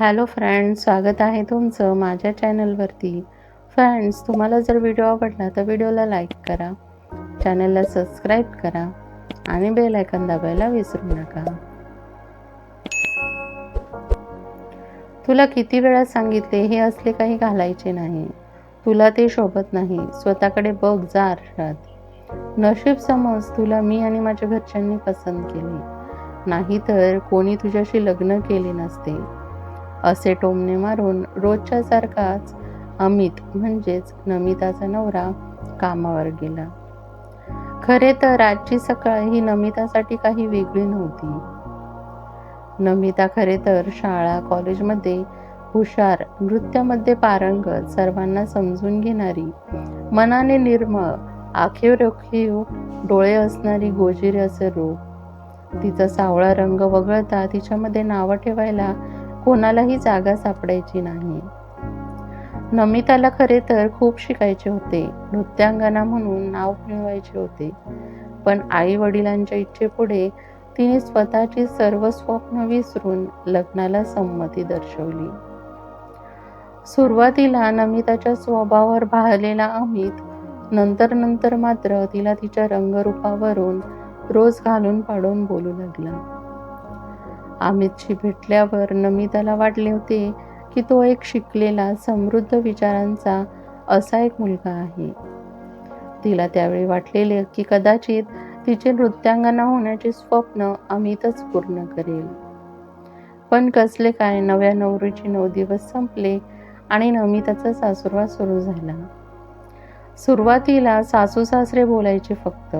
Hello friends स्वागत आहे तुमचं माझ्या चॅनलवरती फ्रेंड्स तुम्हाला जर व्हिडिओ आवडला तर व्हिडिओला लाईक करा. चॅनलला सबस्क्राईब करा आणि बेल आयकन दाबायला विसरू नका. तुला किती वेळा सांगितले हे असले काही घालायचे नाही. तुला ते शोभत नाही. स्वतःकडे बघ जा आरशात. नशीब समज तुला मी आणि माझ्या घरच्यांनी पसंत केली. नाहीतर कोणी तुझ्याशी लग्न केले नसते. असे टोमणे मारून रोजच्या सारखाच अमित म्हणजेच नमिताचा नवरा कामावर गेला. खरे तर आजची सकाळ ही नमितासाठी काही वेगळी नव्हती. नमिता खरे तर शाळा कॉलेजमध्ये हुशार नृत्यामध्ये पारंगत सर्वांना समजून घेणारी मनाने निर्मळ आखीव रोखीव डोळे असणारी गोजिरे असे रूप. तिचा सावळा रंग वगळता तिच्यामध्ये नावं ठेवायला कोणालाही जागा सापडायची नाही. नमिताला खरे तर खूप शिकायचे होते. नृत्यांगना म्हणून नाव मिळवायचे होते. पण आई वडिलांच्या इच्छेपुढे तिने स्वतःची सर्व स्वप्न विसरून लग्नाला संमती दर्शवली. सुरुवातीला नमिताच्या स्वभावावर भाळलेला अमित नंतर नंतर मात्र तिला तिच्या रंगरूपावरून रोज घालून पाडून बोलू लागला. अमितशी भेटल्यावर नमिताला वाटले होते की तो एक शिकलेला समृद्ध विचारांचा असा एक मुलगा आहे. तिला त्यावेळी वाटलेले की कदाचित तिचे नृत्यांगना होण्याचे स्वप्न अमितच पूर्ण करेल. पण कसले काय नव्या नवरीचे नऊ दिवस संपले आणि नमिताचा सासुरवा सुरू झाला. सुरुवातीला सासू सासरे बोलायचे फक्त.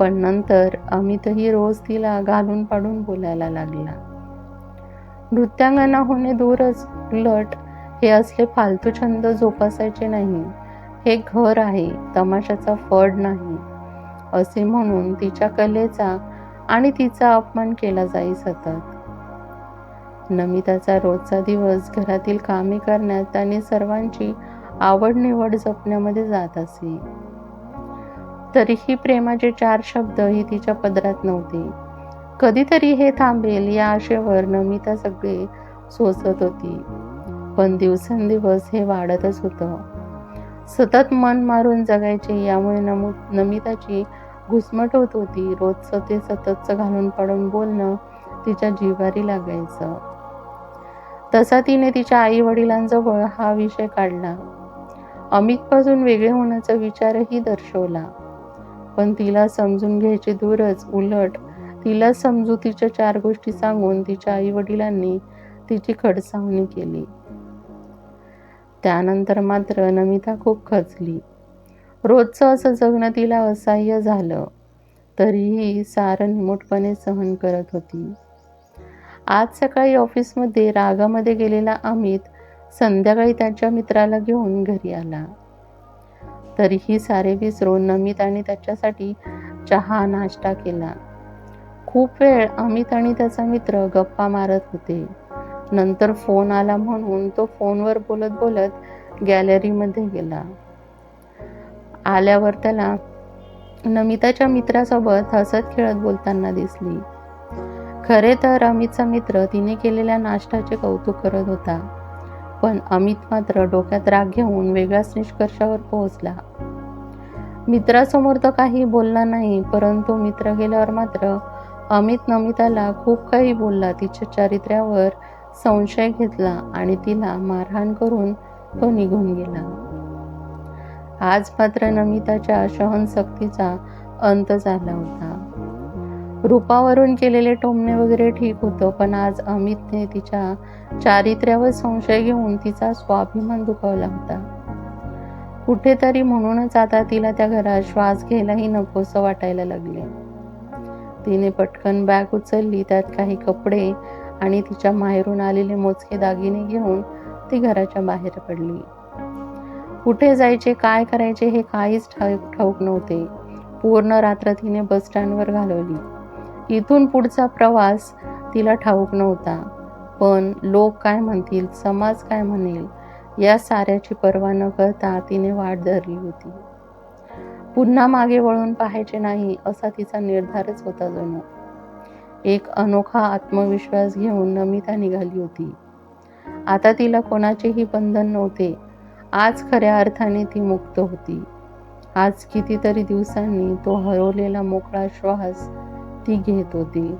पण नंतर अमितही रोज तिला घालून पाडून बोलायला लागला. नृत्यांगना होणे दूरच उलट हे असले फालतू छंद जोपासायचे नाही. हे घर आहे तमाशाचा फड नाही. असे म्हणून तिच्या कलेचा आणि तिचा अपमान केला जाई सतत. नमिताचा रोजचा दिवस घरातील कामे करण्यात आणि सर्वांची आवड निवड जपण्यामध्ये जात असे. तरीही प्रेमाचे चार शब्द ही तिच्या पदरात नव्हते. कधीतरी हे थांबेल या आशेवर नमिता सगळे सोसत होती. पण दिवसेंदिवस हे वाढतच होतं. सतत मन मारून जगायचे यामुळे नमू नमिताची घुसमट होत होती. रोजचं ते सततचं घालून पडून बोलणं तिच्या जिवारी लागायचं. तसा तिने तिच्या आई वडिलांजवळ हा विषय काढला. अमितपासून वेगळे होण्याचा विचारही दर्शवला. पण तिला समजून घ्यायचे दूरच उलट. तिला समजुतीच्या चार गोष्टी सांगून तिच्या आई वडिलांनी तिची खडसावणी केली. त्यानंतर मात्र नमिता खूप खचली. रोजचं असं जगणं तिला असह्य झालं. तरीही सारं निमूटपणे सहन करत होती. आज सकाळी ऑफिसमध्ये रागामध्ये गेलेला अमित संध्याकाळी त्याच्या मित्राला घेऊन घरी आला. तरीही सारे विसरून नमित आणि त्याच्यासाठी चहा नाश्ता केला. खूप वेळ अमित आणि त्याचा मित्र गप्पा मारत होते. नंतर फोन आला म्हणून तो फोनवर बोलत बोलत गॅलरीमध्ये गेला. आल्यावर त्याला नमिताच्या मित्रासोबत हसत खेळत बोलताना दिसली. खरे तर अमितचा मित्र तिने केलेल्या नाश्त्याचे कौतुक करत होता. पण अमित मात्र डोक्यात राग घेऊन वेगळ्याच निष्कर्षावर पोहोचला. मित्रासमोर तर काही बोलला नाही परंतु मित्र गेल्यावर मात्र अमित नमिताला खूप काही बोलला. तिच्या चारित्र्यावर संशय घेतला आणि तिला मारहाण करून तो निघून गेला. आज मात्र नमिताच्या सहनशक्तीचा अंत झाला होता. रूपावरून केलेले टोमणे वगैरे ठीक होतं पण आज अमितने तिच्या चारित्र्यावर संशय घेऊन तिचा स्वाभिमान दुखावला होता. कुठेतरी म्हणूनच आता तिला त्या घरात श्वास घ्यायलाही नकोसं वाटायला लागले. तिने पटकन बॅग उचलली त्यात काही कपडे आणि तिच्या माहेरून आलेले मोजके दागिने घेऊन ती घराच्या बाहेर पडली. कुठे जायचे काय करायचे हे काहीच ठाऊक ठाऊक नव्हते. पूर्ण रात्र तिने बस स्टँडवर घालवली. इथून पुढचा प्रवास तिला ठाऊक नव्हता. पण लोक काय म्हणतील समाज काय म्हणेल या साऱ्याची पर्वा न करता तिने वाट धरली होती. पुन्हा मागे वळून पाहायचे नाही असा तिचा निर्धारच होता जणू. एक अनोखा आत्मविश्वास घेऊन नमिता निघाली होती. आता तिला कोणाचेही बंधन नव्हते. आज खऱ्या अर्थाने ती मुक्त होती. आज कितीतरी दिवसांनी तो हरवलेला मोकळा श्वास ती घेत होती.